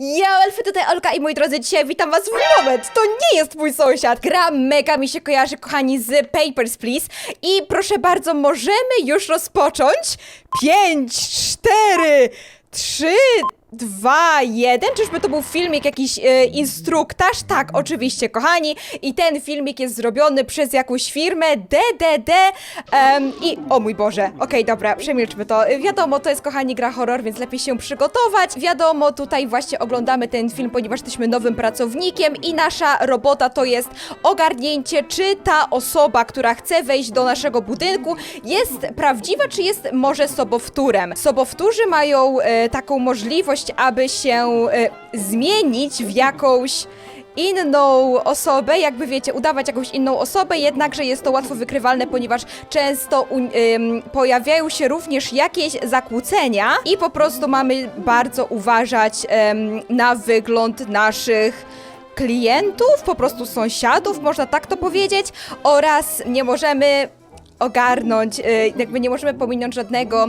Ja, Elfy, tutaj Olka i moi drodzy, dzisiaj witam was w moment. To nie jest mój sąsiad. Gra mega mi się kojarzy, kochani, z Papers, Please. I proszę bardzo, możemy już rozpocząć. 5, 4, 3, 2, 1. Czyżby to był filmik, jakiś e, instruktaż? Tak, oczywiście, kochani. I ten filmik jest zrobiony przez jakąś firmę DDD. em, I, o mój Boże, okej, dobra, przemilczmy to. Wiadomo, to jest, kochani, gra horror, więc lepiej się przygotować. Wiadomo, tutaj właśnie oglądamy ten film, ponieważ jesteśmy nowym pracownikiem i nasza robota to jest ogarnięcie, czy ta osoba, która chce wejść do naszego budynku, jest prawdziwa, czy jest może sobowtórem. Sobowtórzy mają e, taką możliwość, aby się e, zmienić w jakąś inną osobę, jakby wiecie, udawać jakąś inną osobę, jednakże jest to łatwo wykrywalne, ponieważ często pojawiają się również jakieś zakłócenia i po prostu mamy bardzo uważać na wygląd naszych klientów, po prostu sąsiadów, można tak to powiedzieć, oraz nie możemy ogarnąć, y, jakby nie możemy pominąć żadnego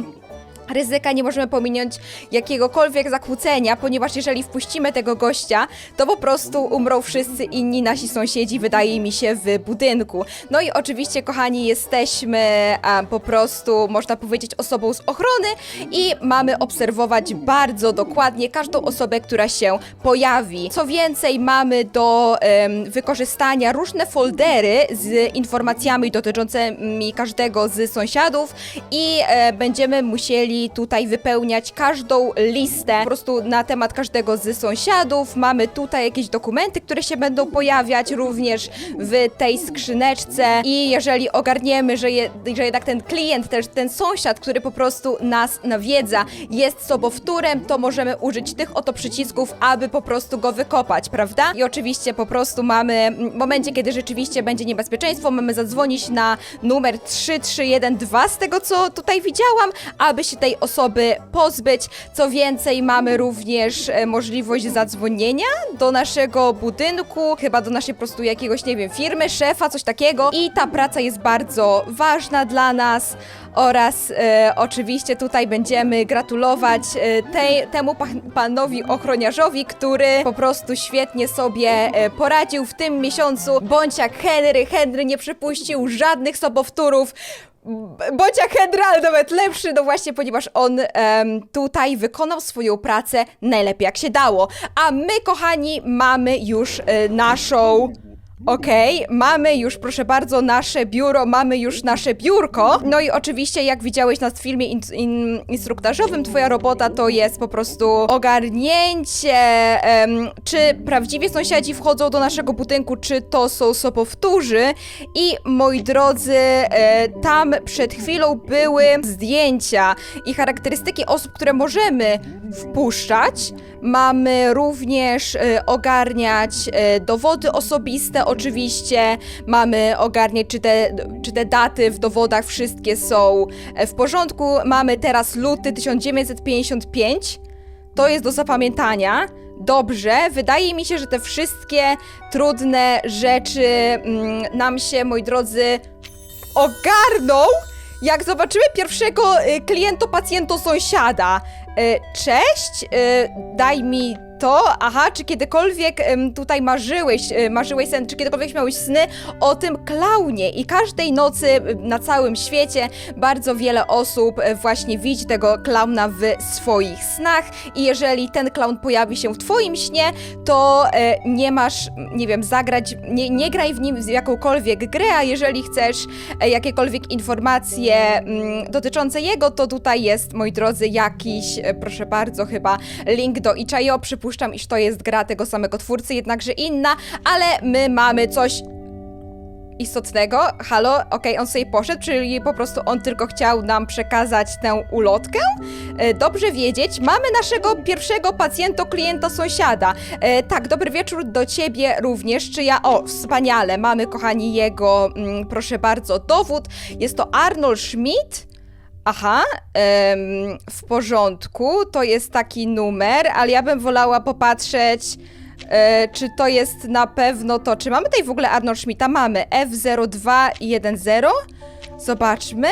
ryzyka, nie możemy pominąć jakiegokolwiek zakłócenia, ponieważ jeżeli wpuścimy tego gościa, to po prostu umrą wszyscy inni nasi sąsiedzi, wydaje mi się, w budynku. No i oczywiście, kochani, jesteśmy a, po prostu, można powiedzieć, osobą z ochrony i mamy obserwować bardzo dokładnie każdą osobę, która się pojawi. Co więcej, mamy do wykorzystania różne foldery z informacjami dotyczącymi każdego z sąsiadów i e, będziemy musieli tutaj wypełniać każdą listę po prostu na temat każdego z sąsiadów. Mamy tutaj jakieś dokumenty, które się będą pojawiać również w tej skrzyneczce i jeżeli ogarniemy, że, je, że jednak ten klient, też ten sąsiad, który po prostu nas nawiedza, jest sobowtórem, to możemy użyć tych oto przycisków, aby po prostu go wykopać, prawda? I oczywiście po prostu mamy, w momencie, kiedy rzeczywiście będzie niebezpieczeństwo, mamy zadzwonić na numer 3312 z tego, co tutaj widziałam, aby się tej osoby pozbyć. Co więcej, mamy również e, możliwość zadzwonienia do naszego budynku, chyba do naszej po prostu jakiegoś, nie wiem, firmy, szefa, coś takiego. I ta praca jest bardzo ważna dla nas oraz e, oczywiście tutaj będziemy gratulować e, tej, temu pa, panowi ochroniarzowi, który po prostu świetnie sobie e, poradził w tym miesiącu. Bądź jak Henry, Henry nie przepuścił żadnych sobowtórów. B- Bądź jak Henry, ale nawet lepszy, no właśnie, ponieważ on tutaj wykonał swoją pracę najlepiej jak się dało. A my, kochani, mamy już e, naszą Okej, mamy już, proszę bardzo, nasze biuro, mamy już nasze biurko. No i oczywiście, jak widziałeś na filmie in, in, instruktażowym, twoja robota to jest po prostu ogarnięcie, em, czy prawdziwie sąsiadzi wchodzą do naszego budynku, czy to są sobowtórzy. I moi drodzy, e, tam przed chwilą były zdjęcia i charakterystyki osób, które możemy wpuszczać. Mamy również e, ogarniać e, dowody osobiste, oczywiście. Mamy ogarniać, czy te, czy te daty w dowodach wszystkie są e, w porządku. Mamy teraz luty 1955. To jest do zapamiętania. Dobrze, wydaje mi się, że te wszystkie trudne rzeczy mm, nam się, moi drodzy, ogarną, jak zobaczymy pierwszego y, kliento, pacjento, sąsiada. Y, Cześć, y, daj mi to. Aha, czy kiedykolwiek tutaj marzyłeś, y, marzyłeś sen, czy kiedykolwiek miałeś sny o tym klaunie i każdej nocy na całym świecie bardzo wiele osób y, właśnie widzi tego klauna w swoich snach i jeżeli ten klaun pojawi się w twoim śnie, to e, nie masz, nie wiem, zagrać, nie, nie graj w nim w jakąkolwiek grę, a jeżeli chcesz e, jakiekolwiek informacje mm, dotyczące jego, to tutaj jest, moi drodzy, jakiś, e, proszę bardzo, chyba link do Itch.io. Przypuszczam, iż to jest gra tego samego twórcy, jednakże inna, ale my mamy coś istotnego. Halo, okej, on sobie poszedł, czyli po prostu on tylko chciał nam przekazać tę ulotkę. E, Dobrze wiedzieć, mamy naszego pierwszego pacjenta, klienta, sąsiada. E, tak, dobry wieczór do ciebie również. Czy ja. O, wspaniale, mamy, kochani, jego, mm, proszę bardzo, dowód. Jest to Arnold Schmidt. Aha, w porządku, to jest taki numer, ale ja bym wolała popatrzeć, e, czy to jest na pewno to. Czy mamy tutaj w ogóle Arnold Schmidta? Mamy F0210. Zobaczmy.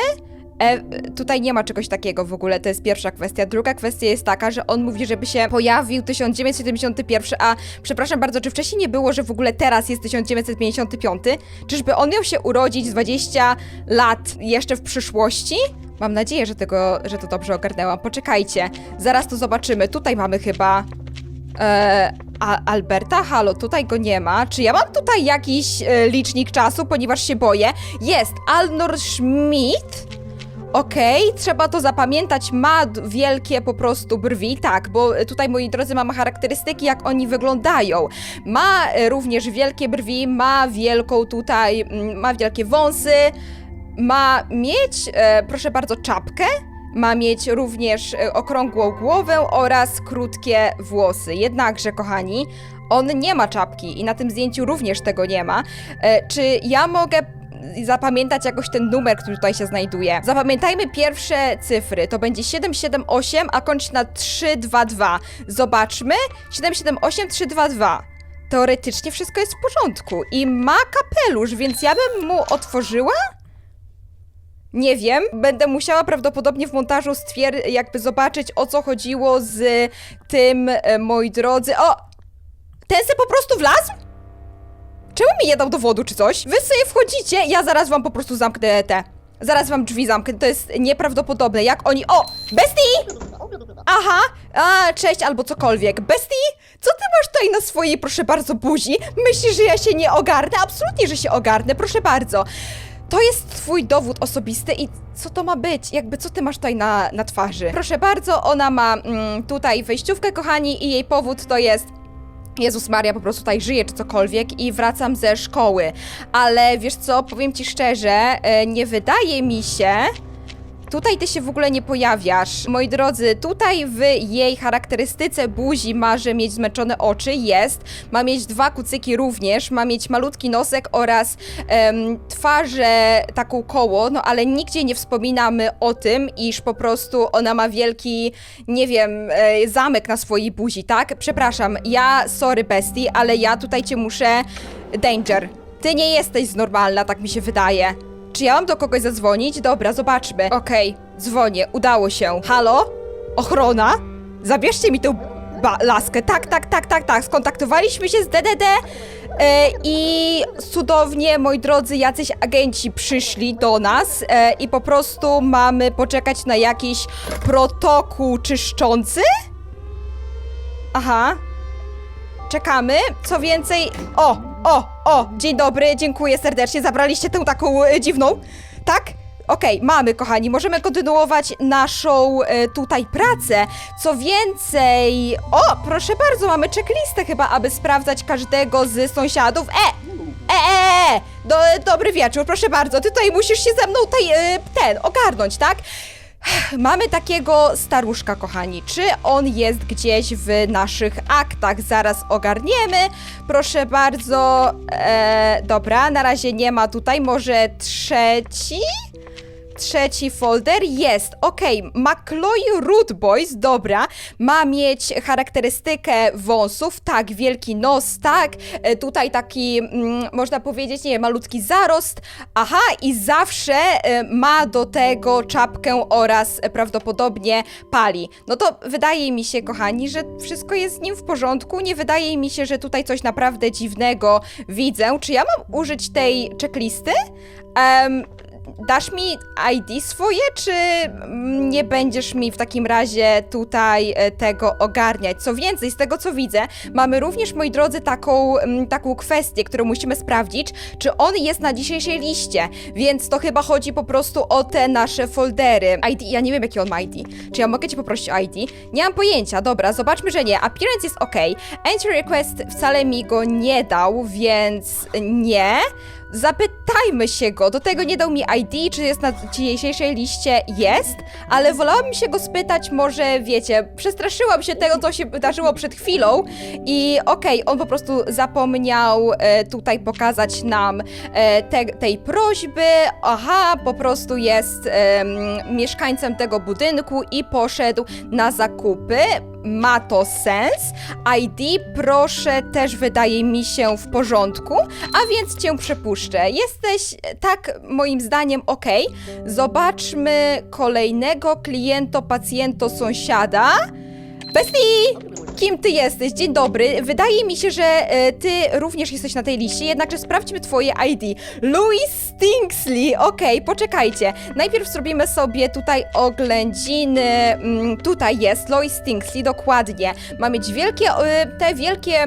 E, tutaj nie ma czegoś takiego w ogóle, to jest pierwsza kwestia. Druga kwestia jest taka, że on mówi, żeby się pojawił 1971, a przepraszam bardzo, czy wcześniej nie było, że w ogóle teraz jest 1955? Czyżby on miał się urodzić 20 lat jeszcze w przyszłości? Mam nadzieję, że tego, że to dobrze ogarnęłam. Poczekajcie, zaraz to zobaczymy. Tutaj mamy chyba E, a Alberta? Halo, tutaj go nie ma. Czy ja mam tutaj jakiś e, licznik czasu, ponieważ się boję? Jest Alnor Schmidt. Okej, trzeba to zapamiętać. Ma wielkie po prostu brwi, tak, bo tutaj, moi drodzy, mamy charakterystyki, jak oni wyglądają. Ma e, również wielkie brwi, ma wielką tutaj, mm, ma wielkie wąsy, ma mieć, e, proszę bardzo, czapkę. Ma mieć również e, okrągłą głowę oraz krótkie włosy. Jednakże, kochani, on nie ma czapki i na tym zdjęciu również tego nie ma. E, czy ja mogę zapamiętać jakoś ten numer, który tutaj się znajduje? Zapamiętajmy pierwsze cyfry. To będzie 778, a kończy na 322. Zobaczmy. 778 322. Teoretycznie wszystko jest w porządku i ma kapelusz, więc ja bym mu otworzyła? Nie wiem, będę musiała prawdopodobnie w montażu stwier- jakby zobaczyć o co chodziło z tym, e, moi drodzy. O! Ten se po prostu wlazł? Czemu mi nie dał dowodu czy coś? Wy sobie wchodzicie, ja zaraz wam po prostu zamknę te. Zaraz wam drzwi zamknę, to jest nieprawdopodobne, jak oni... O! Bestii! Aha, a, cześć albo cokolwiek. Bestii, co ty masz tutaj na swojej, proszę bardzo, buzi? Myślisz, że ja się nie ogarnę? Absolutnie, że się ogarnę, proszę bardzo. To jest twój dowód osobisty i co to ma być? Jakby co ty masz tutaj na, na twarzy? Proszę bardzo, ona ma mm, tutaj wejściówkę, kochani, i jej powód to jest Jezus Maria, po prostu tutaj żyje czy cokolwiek i wracam ze szkoły. Ale wiesz co, powiem ci szczerze, e, nie wydaje mi się. Tutaj ty się w ogóle nie pojawiasz. Moi drodzy, tutaj w jej charakterystyce buzi ma, że mieć zmęczone oczy, jest. Ma mieć dwa kucyki również, ma mieć malutki nosek oraz em, twarzę taką koło, no ale nigdzie nie wspominamy o tym, iż po prostu ona ma wielki, nie wiem, e, zamek na swojej buzi, tak? Przepraszam, ja, sorry bestii, ale ja tutaj cię muszę... Danger, ty nie jesteś normalna, tak mi się wydaje. Czy ja mam do kogoś zadzwonić? Dobra, zobaczmy. Okej, dzwonię, udało się. Halo? Ochrona? Zabierzcie mi tę laskę. Tak, tak, tak, tak, tak. Skontaktowaliśmy się z DDD e, i cudownie, moi drodzy, jacyś agenci przyszli do nas e, i po prostu mamy poczekać na jakiś protokół czyszczący? Aha, Czekamy. Co więcej. O, o, o! Dzień dobry, dziękuję serdecznie. Zabraliście tę taką e, dziwną. Tak? Okej, mamy, kochani, możemy kontynuować naszą e, tutaj pracę. Co więcej. O, proszę bardzo, mamy checklistę chyba, aby sprawdzać każdego z sąsiadów. E! E, e, e! Do, dobry wieczór, proszę bardzo. Ty tutaj musisz się ze mną tutaj, e, ten, ogarnąć, tak? Mamy takiego staruszka, kochani. Czy on jest gdzieś w naszych aktach? Zaraz ogarniemy. Proszę bardzo. E, dobra, na razie nie ma tutaj. Może trzeci? Trzeci folder jest, okej, McCloy Root Boys, dobra, ma mieć charakterystykę wąsów, tak, wielki nos, tak, e, tutaj taki, mm, można powiedzieć, nie wiem, malutki zarost, aha, i zawsze e, ma do tego czapkę oraz e, prawdopodobnie pali. No to wydaje mi się, kochani, że wszystko jest z nim w porządku, nie wydaje mi się, że tutaj coś naprawdę dziwnego widzę. Czy ja mam użyć tej checklisty? Em, Dasz mi ID swoje, czy nie będziesz mi w takim razie tutaj e, tego ogarniać? Co więcej, z tego co widzę, mamy również, moi drodzy, taką, taką kwestię, którą musimy sprawdzić, czy on jest na dzisiejszej liście, więc to chyba chodzi po prostu o te nasze foldery. ID, ja nie wiem jaki on ma ID. Czy ja mogę cię poprosić o ID? Nie mam pojęcia, dobra, zobaczmy, że nie. Appearance jest ok. Entry request wcale mi go nie dał, więc nie. Zapytajmy się go. Do tego nie dał mi ID, czy jest na dzisiejszej liście. Jest, ale wolałabym się go spytać, może wiecie, przestraszyłam się tego, co się wydarzyło przed chwilą i okej, on po prostu zapomniał e, tutaj pokazać nam e, te, tej prośby. Aha, po prostu jest em, mieszkańcem tego budynku i poszedł na zakupy. Ma to sens. ID proszę też wydaje mi się w porządku, a więc cię przepuszczę. Jesteś tak moim zdaniem ok. Zobaczmy kolejnego kliento, pacjento, sąsiada. Bestii! Kim ty jesteś? Dzień dobry. Wydaje mi się, że e, ty również jesteś na tej liście, jednakże sprawdźmy twoje ID. Louis Stingsley. Okej, poczekajcie. Najpierw zrobimy sobie tutaj oględziny. Mm, tutaj jest Louis Stingsley, dokładnie. Ma mieć wielkie, e, te wielkie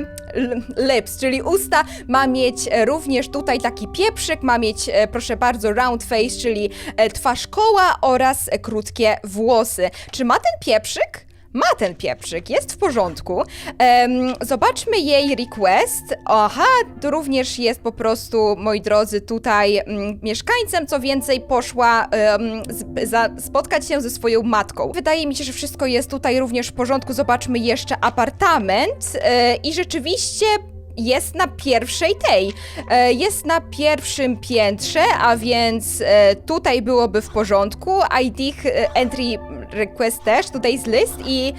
lips, czyli usta, ma mieć e, również tutaj taki pieprzyk, ma mieć, e, proszę bardzo, round face, czyli e, twarz koła oraz e, krótkie włosy. Czy ma ten pieprzyk? Ma ten pieprzyk, jest w porządku. Em, zobaczmy jej request. Aha, tu również jest po prostu, moi drodzy, tutaj mm, mieszkańcem. Co więcej, poszła em, z, za, spotkać się ze swoją matką. Wydaje mi się, że wszystko jest tutaj również w porządku. Zobaczmy jeszcze apartament. E, I rzeczywiście jest na pierwszej tej. E, Jest na pierwszym piętrze, a więc e, tutaj byłoby w porządku. ID e, entry request też, tutaj jest list i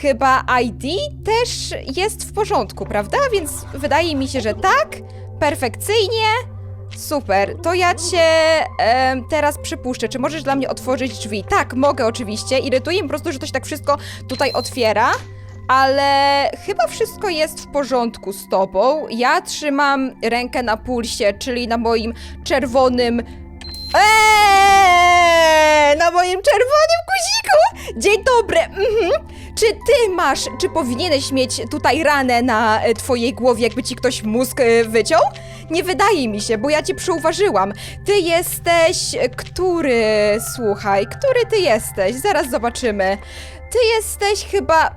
chyba ID też jest w porządku, prawda? Więc wydaje mi się, że tak. Perfekcyjnie. Super, to ja cię em, teraz przypuszczę. Czy możesz dla mnie otworzyć drzwi? Tak, mogę oczywiście. Irytuje mnie po prostu, że to się tak wszystko tutaj otwiera. Ale chyba wszystko jest w porządku z tobą. Ja trzymam rękę na pulsie, czyli na moim czerwonym. Eee, na moim czerwonym guziku! Dzień dobry! Mhm. Czy ty masz, czy powinieneś mieć tutaj ranę na e, twojej głowie, jakby ci ktoś mózg e, wyciął? Nie wydaje mi się, bo ja cię przyuważyłam. Ty jesteś. e, Który. Słuchaj, który ty jesteś? Zaraz zobaczymy. Ty jesteś chyba.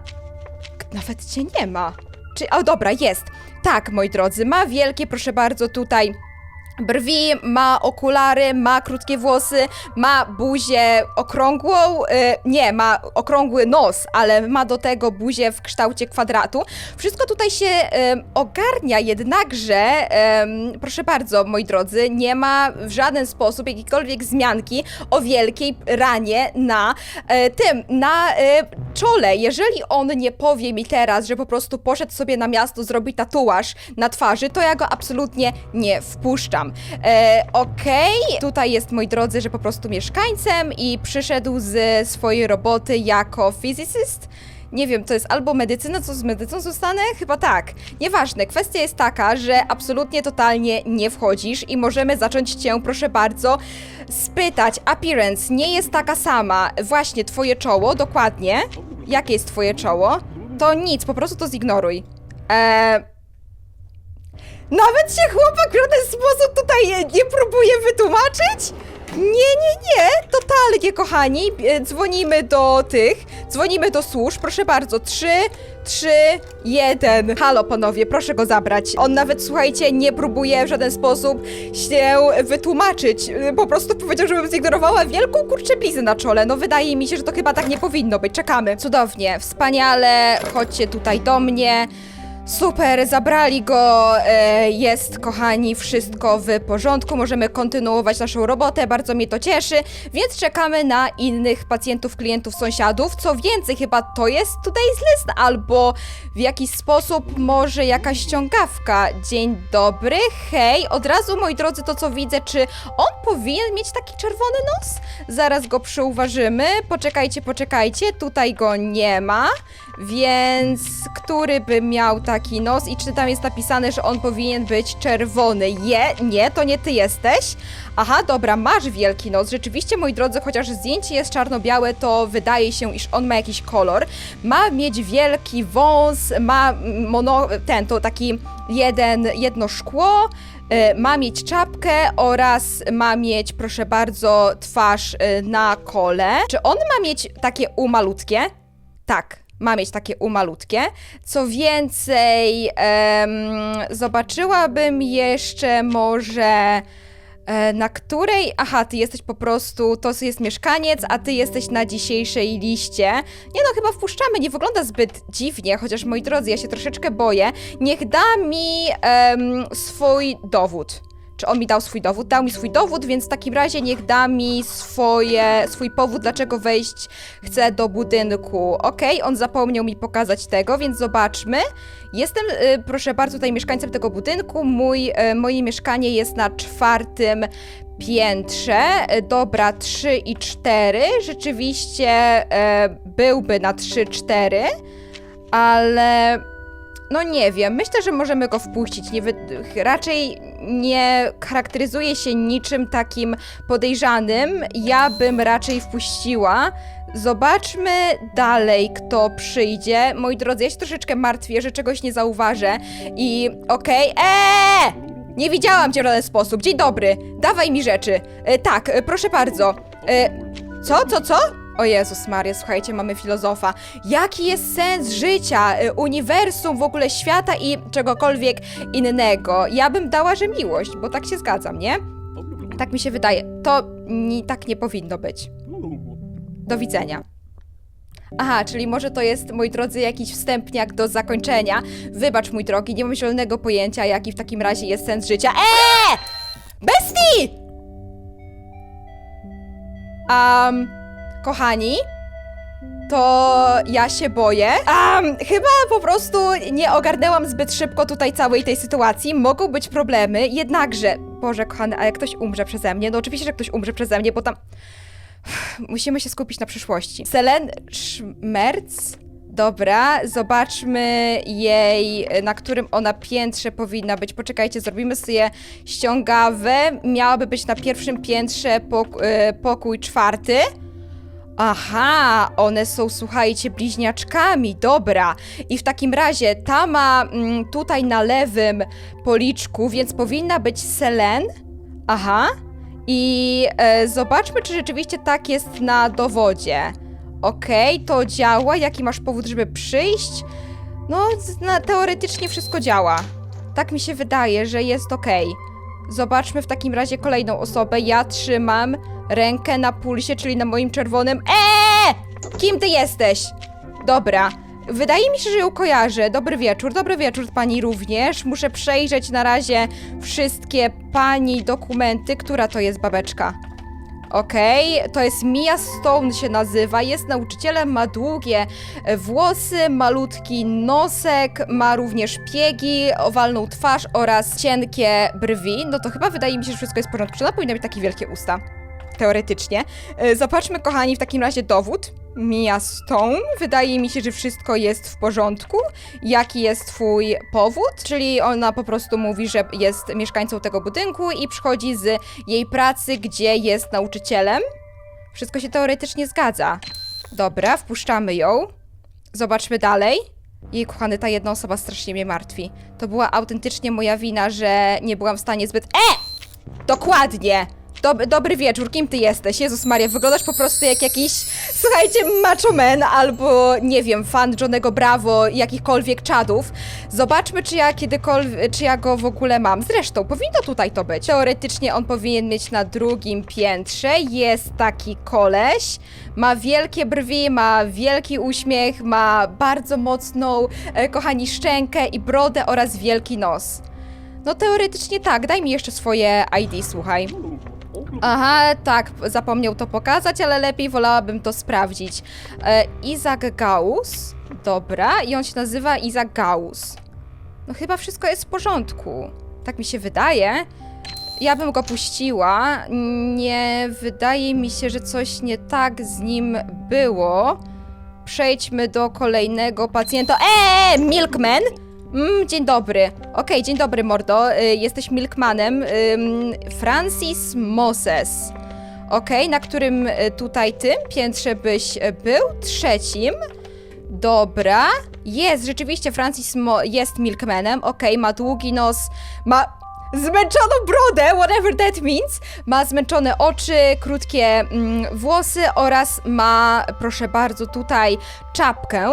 Nawet cię nie ma. Czy. O, dobra, jest. Tak, moi drodzy, ma wielkie, proszę bardzo, tutaj brwi, ma okulary, ma krótkie włosy, ma buzię okrągłą, y, nie, ma okrągły nos, ale ma do tego buzię w kształcie kwadratu. Wszystko tutaj się em, ogarnia, jednakże, proszę bardzo, moi drodzy, nie ma w żaden sposób jakiejkolwiek wzmianki o wielkiej ranie na e, tym, na e, czole. Jeżeli on nie powie mi teraz, że po prostu poszedł sobie na miasto zrobić tatuaż na twarzy, to ja go absolutnie nie wpuszczam. E, Okej, tutaj jest, moi drodzy, że po prostu mieszkańcem i przyszedł z swojej roboty jako physicist. Nie wiem, to jest albo medycyna, co z medycyną zostanę? Chyba tak. Nieważne, kwestia jest taka, że absolutnie totalnie nie wchodzisz i możemy zacząć cię, proszę bardzo, spytać. Appearance nie jest taka sama. Właśnie, twoje czoło, dokładnie. Jakie jest twoje czoło? To nic, po prostu to zignoruj. Eee... Nawet się chłopak w żaden sposób tutaj nie próbuje wytłumaczyć? Nie, nie, nie, totalnie, kochani. E, Dzwonimy do tych, dzwonimy do służb, proszę bardzo. Trzy, trzy, jeden. Halo, panowie, proszę go zabrać. On nawet, słuchajcie, nie próbuje w żaden sposób się wytłumaczyć. E, Po prostu powiedział, żebym zignorowała wielką kurczę bliznę na czole. No, wydaje mi się, że to chyba tak nie powinno być. Czekamy. Cudownie, wspaniale. Chodźcie tutaj do mnie. Super, zabrali go, e, jest kochani, wszystko w porządku, możemy kontynuować naszą robotę, bardzo mnie to cieszy, więc czekamy na innych pacjentów, klientów, sąsiadów. Co więcej, chyba to jest today's list, albo w jakiś sposób może jakaś ściągawka. Dzień dobry, hej, od razu moi drodzy, to co widzę, czy on powinien mieć taki czerwony nos? Zaraz go przyuważymy, poczekajcie, poczekajcie, tutaj go nie ma. Więc który by miał taki nos i czy tam jest napisane, że on powinien być czerwony? Je, nie, to nie ty jesteś. Aha, dobra, masz wielki nos. Rzeczywiście, moi drodzy, chociaż zdjęcie jest czarno-białe, to wydaje się, iż on ma jakiś kolor. Ma mieć wielki wąs, ma mono, ten, to taki jeden, jedno szkło. y, Ma mieć czapkę oraz ma mieć, proszę bardzo, twarz y, na kole. Czy on ma mieć takie umalutkie? Tak, ma mieć takie umalutkie. Co więcej, em, zobaczyłabym jeszcze może. e, Na której. Aha, ty jesteś po prostu. To jest mieszkaniec, a ty jesteś na dzisiejszej liście. Nie no, chyba wpuszczamy. Nie wygląda zbyt dziwnie, chociaż moi drodzy, ja się troszeczkę boję. Niech da mi swój dowód. Czy on mi dał swój dowód? Dał mi swój dowód, więc w takim razie niech da mi swoje, swój powód, dlaczego wejść chce do budynku. Okej, on zapomniał mi pokazać tego, więc zobaczmy. Jestem, y, proszę bardzo, tutaj mieszkańcem tego budynku. Mój, y, moje mieszkanie jest na czwartym piętrze. Y, Dobra, 3 i 4. Rzeczywiście e, byłby na 3-4, ale no nie wiem. Myślę, że możemy go wpuścić. Nie wy... Raczej nie charakteryzuje się niczym takim podejrzanym. Ja bym raczej wpuściła. Zobaczmy dalej, kto przyjdzie. Moi drodzy, ja się troszeczkę martwię, że czegoś nie zauważę. I okej. Eee! Nie widziałam cię w żaden sposób. Dzień dobry. Dawaj mi rzeczy. E, tak, e, proszę bardzo. E, co, co, co? O Jezus Maria, słuchajcie, mamy filozofa. Jaki jest sens życia, e, uniwersum, w ogóle świata i czegokolwiek innego? Ja bym dała, że miłość, bo tak się zgadzam, nie? Tak mi się wydaje. To ni, tak nie powinno być. Do widzenia. Aha, czyli może to jest, moi drodzy, jakiś wstępniak do zakończenia. Wybacz, mój drogi, nie mam zielonego pojęcia, jaki w takim razie jest sens życia. Eee! Bestii! Um, kochani, to ja się boję. Um, chyba po prostu nie ogarnęłam zbyt szybko tutaj całej tej sytuacji. Mogą być problemy, jednakże, Boże kochany, a jak ktoś umrze przeze mnie? No oczywiście, że ktoś umrze przeze mnie, bo tam... Musimy się skupić na przyszłości. Selen Schmerz. Dobra, zobaczmy jej, na którym ona piętrze powinna być. Poczekajcie, zrobimy sobie ściągawę. Miałaby być na pierwszym piętrze pok- e, pokój czwarty. Aha, one są, słuchajcie, bliźniaczkami, dobra. I w takim razie ta ma mm, tutaj na lewym policzku, więc powinna być Selen. Aha. I e, zobaczmy, czy rzeczywiście tak jest na dowodzie. Okej, to działa. Jaki masz powód, żeby przyjść? No, na, teoretycznie wszystko działa. Tak mi się wydaje, że jest okej. Zobaczmy w takim razie kolejną osobę. Ja trzymam rękę na pulsie, czyli na moim czerwonym. Eee! Kim ty jesteś? Dobra. Wydaje mi się, że ją kojarzę. Dobry wieczór, dobry wieczór pani również. Muszę przejrzeć na razie wszystkie pani dokumenty. Która to jest babeczka? Okej, to jest Mia Stone się nazywa, jest nauczycielem, ma długie e, włosy, malutki nosek, ma również piegi, owalną twarz oraz cienkie brwi. No to chyba wydaje mi się, że wszystko jest w porządku. Czy ona powinna mieć takie wielkie usta? Teoretycznie. E, Zobaczmy, kochani, w takim razie dowód. Mia Stone. Wydaje mi się, że wszystko jest w porządku. Jaki jest twój powód? Czyli ona po prostu mówi, że jest mieszkańcą tego budynku i przychodzi z jej pracy, gdzie jest nauczycielem. Wszystko się teoretycznie zgadza. Dobra, wpuszczamy ją. Zobaczmy dalej. Jej kochany, ta jedna osoba strasznie mnie martwi. To była autentycznie moja wina, że nie byłam w stanie zbyt. E! Dokładnie! Dob dobry wieczór, kim ty jesteś? Jezus Maria, wyglądasz po prostu jak jakiś, słuchajcie, macho man albo, nie wiem, fan Johnego Bravo, jakichkolwiek czadów. Zobaczmy, czy ja kiedykolwiek, czy ja go w ogóle mam. Zresztą, powinno tutaj to być. Teoretycznie on powinien mieć na drugim piętrze. Jest taki koleś, ma wielkie brwi, ma wielki uśmiech, ma bardzo mocną, e, kochani, szczękę i brodę oraz wielki nos. No teoretycznie tak, daj mi jeszcze swoje ID, słuchaj. Aha, tak, zapomniał to pokazać, ale lepiej wolałabym to sprawdzić. E, Izak Gauss, dobra, i on się nazywa Izak Gauss. No chyba wszystko jest w porządku. Tak mi się wydaje. Ja bym go puściła. Nie wydaje mi się, że coś nie tak z nim było. Przejdźmy do kolejnego pacjenta. Eee, Milkman! Mm, dzień dobry. Okej, dzień dobry, mordo. Y, jesteś Milkmanem. Francis Moses. Okej, na którym y, tutaj tym piętrze byś y, był? Trzecim. Dobra. Jest, rzeczywiście Francis Mo jest Milkmanem. Okej, ma długi nos, ma zmęczoną brodę, whatever that means. Ma zmęczone oczy, krótkie mm, włosy oraz ma, proszę bardzo, tutaj czapkę.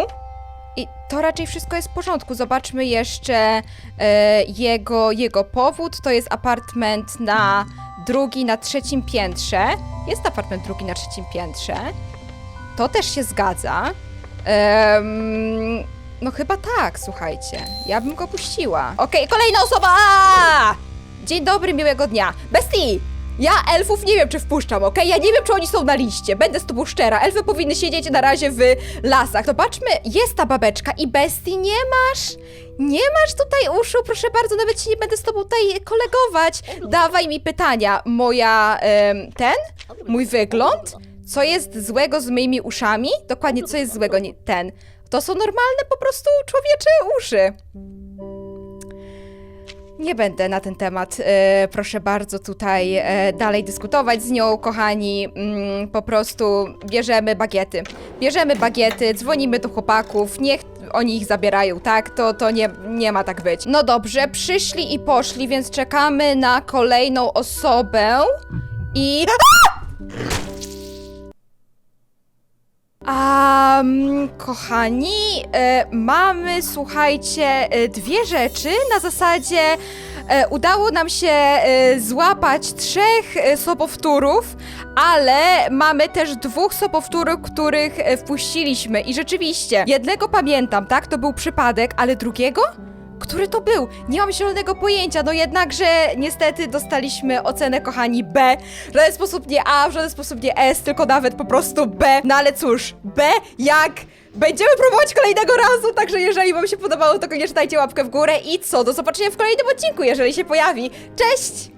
To raczej wszystko jest w porządku. Zobaczmy jeszcze e, jego, jego powód. To jest apartment na drugi, na trzecim piętrze. Jest apartment drugi na trzecim piętrze. To też się zgadza. Em, no chyba tak, słuchajcie. Ja bym go puściła. Okej, kolejna osoba! Dzień dobry, miłego dnia. Bestii! Ja elfów nie wiem, czy wpuszczam, okej? Ja nie wiem, czy oni są na liście. Będę z tobą szczera. Elfy powinny siedzieć na razie w lasach. Zobaczmy, jest ta babeczka i bestii nie masz. Nie masz tutaj uszu, proszę bardzo, nawet się nie będę z tobą tutaj kolegować. Dawaj mi pytania. Moja, ten? Mój wygląd? Co jest złego z moimi uszami? Dokładnie, co jest złego, nie ten. To są normalne po prostu człowiecze uszy. Nie będę na ten temat, e, proszę bardzo, tutaj e, dalej dyskutować z nią, kochani. Mm, po prostu bierzemy bagiety. Bierzemy bagiety, dzwonimy do chłopaków, niech oni ich zabierają, tak? To, to nie, nie ma tak być. No dobrze, przyszli i poszli, więc czekamy na kolejną osobę i... A, mm, kochani, e, mamy, słuchajcie, e, dwie rzeczy. Na zasadzie e, udało nam się złapać trzech sobowtórów, ale mamy też dwóch sobowtórów, których wpuściliśmy. I rzeczywiście, jednego pamiętam, tak? To był przypadek, ale drugiego? Który to był? Nie mam zielonego pojęcia, no jednakże niestety dostaliśmy ocenę, kochani, B. W żaden sposób nie A, w żaden sposób nie S, tylko nawet po prostu B. No ale cóż, B jak będziemy próbować kolejnego razu, także jeżeli wam się podobało, to koniecznie dajcie łapkę w górę i co, do zobaczenia w kolejnym odcinku, jeżeli się pojawi. Cześć!